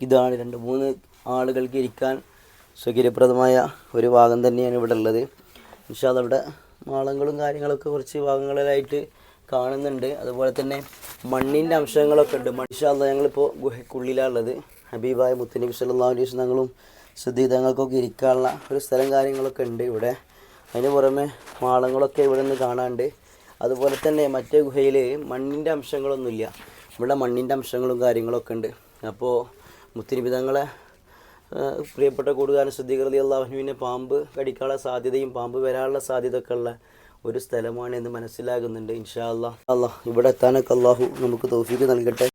ഇതാണ് രണ്ട് മൂന്ന് ആളുകൾക്ക് ഇരിക്കാൻ സൗകര്യപ്രദമായ ഒരു ഭാഗം തന്നെയാണ് ഇവിടെ ഉള്ളത്. പക്ഷേ അതവിടെ മാളങ്ങളും കാര്യങ്ങളൊക്കെ കുറച്ച് ഭാഗങ്ങളിലായിട്ട് കാണുന്നുണ്ട്. അതുപോലെ തന്നെ മണ്ണിന്റെ അംശങ്ങളൊക്കെ ഉണ്ട്. മനുഷ്യാത ഞങ്ങളിപ്പോൾ ഗുഹയ്ക്കുള്ളിലാണുള്ളത്. ഹബീബായ മുത്തനബി സല്ലാ അലൈഹി തങ്ങളും ശുദ്ധീതങ്ങൾക്കൊക്കെ ഇരിക്കാനുള്ള ഒരു സ്ഥലം കാര്യങ്ങളൊക്കെ ഉണ്ട് ഇവിടെ. അതിന് പുറമെ മാളങ്ങളൊക്കെ ഇവിടെ നിന്ന് കാണാണ്ട് അതുപോലെ തന്നെ മറ്റേ ഗുഹയിൽ മണ്ണിന്റെ അംശങ്ങളൊന്നുമില്ല. ഇവിടെ മണ്ണിന്റെ അംശങ്ങളും കാര്യങ്ങളൊക്കെ ഉണ്ട്. അപ്പോൾ മുത്തിനിബിതങ്ങളെ പ്രിയപ്പെട്ട കൂടുകാരൻ ശുദ്ധീകൃതി അള്ളാഹുവിനെ പാമ്പ് കടിക്കാനുള്ള സാധ്യതയും പാമ്പ് വരാനുള്ള സാധ്യത ഒക്കെ ഉള്ള ഒരു സ്ഥലമാണ് എന്ന് മനസ്സിലാകുന്നുണ്ട്. ഇൻഷാ അല്ലാ അല്ലാ ഇവിടെ എത്താനൊക്കെ അള്ളാഹു നമുക്ക് തോഫിക്ക് നൽകട്ടെ.